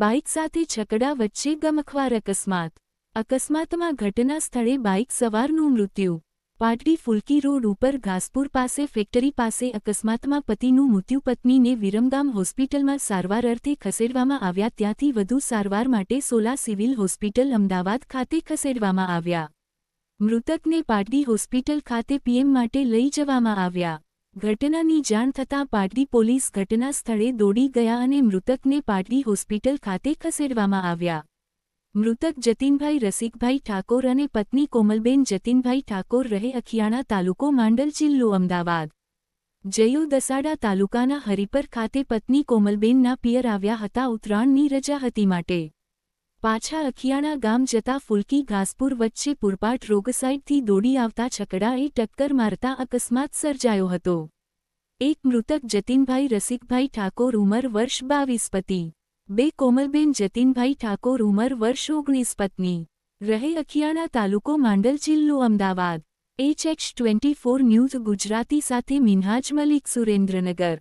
Bike સાથે છકડા વચ્ચે ગમખ્વાર અકસ્માત. અકસ્માતમાં ઘટના સ્થળે બાઇક સવારનું મૃત્યુ. પાટડી ફુલકી રોડ ઉપર ઘાસપુર પાસે ફેક્ટરી પાસે અકસ્માતમાં પતિનું મૃત્યુ પત્નીને વિરમગામ હોસ્પિટલમાં સારવાર અર્થે ખસેડવામાં આવ્યા ત્યાંથી વધુ સારવાર માટે સોલા સિવિલ હોસ્પિટલ અમદાવાદ ખાતે ખસેડવામાં આવ્યા. મૃતકને પાટડી હોસ્પિટલ ખાતે પીએમ માટે લઈ જવામાં આવ્યા. ઘટનાની જાણ થતાં પાટડી પોલીસ ઘટના સ્થળે દોડી ગયા અને મૃતકને પાટડી હોસ્પિટલ ખાતે ખસેડવામાં આવ્યા. મૃતક જતીનભાઈ રસિકભાઈ ઠાકોર અને પત્ની કોમલબેન જતીનભાઈ ઠાકોર રહે અખિયાણા તાલુકો માંડલ જિલ્લો અમદાવાદ. જયો દસાડા તાલુકાના હરિપર ખાતે પત્ની કોમલબેનના પિયર આવ્યા હતા ઉત્તરાયણની રજા હતી માટે. પાછા અખિયાણા ગામ જતા ફુલકી ઘાસપુર વચ્ચે પૂરપાટ રોગ સાઇડથી દોડી આવતા છકડાએ ટક્કર મારતા અકસ્માત સર્જાયો હતો. એક મૃતક જતીનભાઈ રસિકભાઈ ઠાકોર ઉંમર વર્ષ બાવીસ પતિ. બે કોમલબેન જતીનભાઈ ઠાકોર ઉંમર વર્ષ ઓગણીસ પત્ની. રહે અખિયાણા તાલુકો માંડલ જિલ્લો Ahmedabad. HH twenty four news Gujarati સાથે મિન્હાજ મલિક સુરેન્દ્રનગર.